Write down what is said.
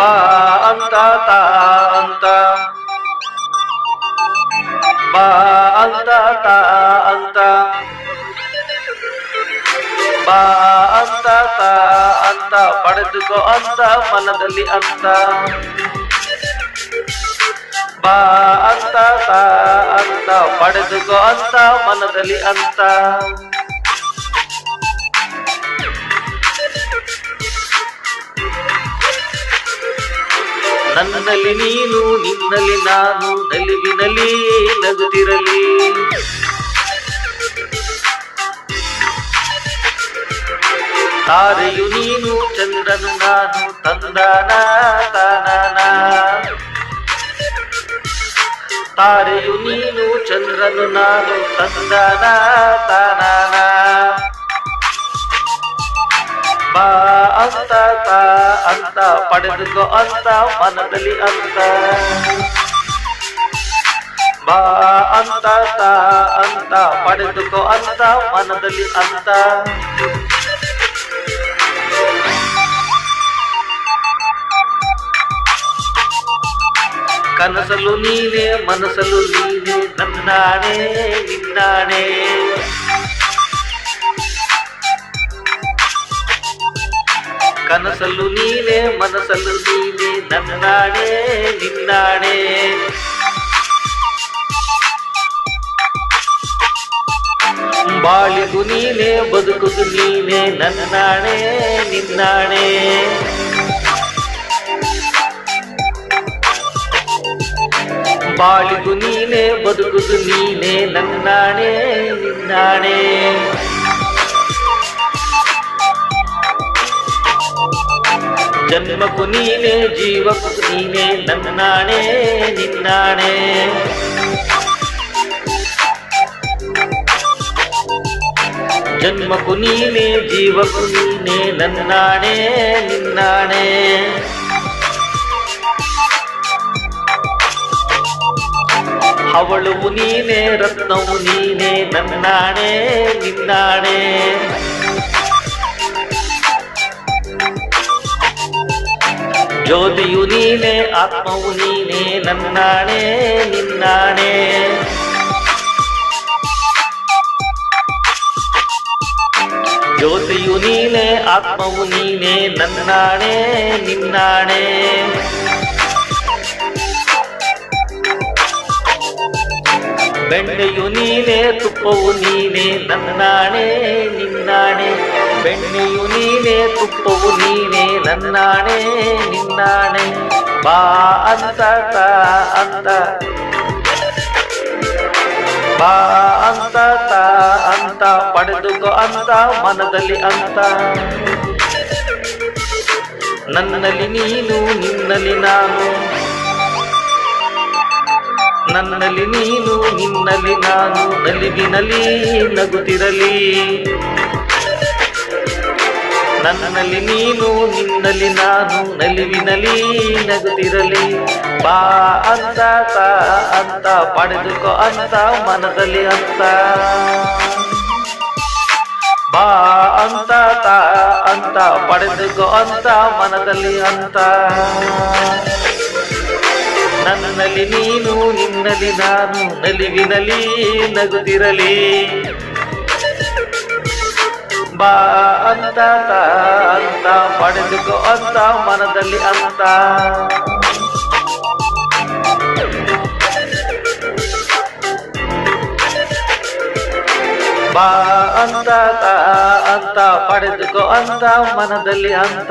ಬಾ ಅಂತ, ತಾ ಅಂತ. ಬಾ ಅಂತ, ತಾ ಅಂತ. ಬಾ ಅಂತ, ತಾ ಅಂತ. ಪಡೆದುಕೋ ಅಂತ, ಮನದಲ್ಲಿ ಅಂತ. ಬಾ ಅಂತ, ತಾ ಅಂತ. ಪಡೆದುಕೋ ಅಂತ, ಮನದಲ್ಲಿ ಅಂತ. ನನ್ನಲ್ಲಿ ನೀನು, ನಿನ್ನಲ್ಲಿ ನಾನು, ನಲಿವಿನಲ್ಲಿ ನಗುತ್ತಿರಲಿ. ತಾರೆಯು ನೀನು ಚಂದ್ರನು ನಾನು, ತಂದಾನ ತಾನಾನ. ತಾರೆಯು ನೀನು, ಚಂದ್ರನು ನಾನು, ತಂದಾನ ತಾನಾನ. ಬಾ ಅಂತ ತಾ ಅಂತ ಪಡೆದುಕೋ ಅಂತ ಮನದಲ್ಲಿ ಅಂತ ಬಾ ಅಂತ ತಾ ಅಂತ ಪಡೆದುಕೋ ಅಂತ ಮನದಲ್ಲಿ ಅಂತ ಕನಸಲು ನೀನೆ ಮನಸಲು ನೀನೆ ನನ್ನಾಣೆ ನಿನ್ನಾಣೆ ಕನಸಲು ನೀನೆ ಮನಸಲ್ಲೂ ನೀನೆ, ನನ್ನಾಣೆ, ನಿನ್ನಾಣೆ. ಬಾಳಿದು ನೀನೆ, ಬದುಕುದು ನೀನೆ, ನನ್ನಾಣೆ, ನಿನ್ನಾಣೆ. ಬಾಳಿದು ನೀನೆ, ಬದುಕುದು ನೀನೆ, ನನ್ನಾಣೆ, ನಿನ್ನಾಣೆ. ಜನ್ಮಕ್ಕೂ ನೀನೇ, ಜೀವಕ್ಕೂ ನೀನೇ ನನ್ನಾಣೆ ನಿನ್ನಾಣೆ ಜನ್ಮಕ್ಕೂ ನೀನೇ, ಜೀವಕ್ಕೂ ನೀನೇ ನನ್ನಾಣೆ ನಿನ್ನಾಣೆ ಅವಳು ನೀನೇ, ರತ್ನವು ನೀನೇ ನನ್ನಾಣೆ ನಿನ್ನಾಣೆ ಜ್ಯೋತಿಯು ನೀನೆ, ಆತ್ಮವು ನೀನೇ, ನನ್ನಾಣೆ, ನಿನ್ನಾಣೆ. ಜ್ಯೋತಿಯು ನೀನೆ, ಆತ್ಮವು ನೀನೇ, ನನ್ನಾಣೆ, ನಿನ್ನಾಣೆ. ಬೆಣ್ಣೆಯು ನೀನೆ, ತುಪ್ಪವು ನೀನೆ, ನನ್ನಾಣೆ, ನಿನ್ನಾಣೆ. ಬೆಣ್ಣೆಯು ನೀನೇ, ತುಪ್ಪವು ನೀನೇ, ನನ್ನಾಣೆ, ನಿನ್ನಾಣೆ. ಬಾ ಅಂತ ಅಂತ. ಬಾ ಅಂತ ಅಂತ, ಪಡೆದುಕೋ ಅಂತ, ಮನದಲ್ಲಿ ಅಂತ. ನನ್ನಲ್ಲಿ ನೀನು, ನಿನ್ನಲ್ಲಿ ನಾನು. ನನ್ನಲ್ಲಿ ನೀನು, ನಿನ್ನಲ್ಲಿ ನಾನು. ನಲಿಗಿನಲ್ಲಿ ನಗುತ್ತಿರಲಿ. ನನ್ನಲ್ಲಿ ನೀನು, ನಿನ್ನಲ್ಲಿ ನಾನು, ನಲಿವಿನಲ್ಲಿ ನಗುತ್ತಿರಲಿ. ಬಾ ಅಂತ ಅಂತ, ಪಡೆದುಕೋ ಅಂತ, ಮನದಲ್ಲಿ ಅಂತ. ಬಾ ಅಂತ, ತಾ ಅಂತ, ಪಡೆದುಕೋ ಅಂತ, ಮನದಲ್ಲಿ ಅಂತ. ನನ್ನಲ್ಲಿ ನೀನು, ನಿನ್ನಲ್ಲಿ ನಾನು, ನಲಿವಿನಲ್ಲಿ ನಗುತ್ತಿರಲಿ. ಬಾ ಅಂತ ಅಂತ ಪಡೆದುಕೋ ಅಂತ ಮನದಲ್ಲಿ ಅಂತ. ಬಾ ಅಂತ ಅಂತ ಪಡೆದುಕೋ ಅಂತ ಮನದಲ್ಲಿ ಅಂತ.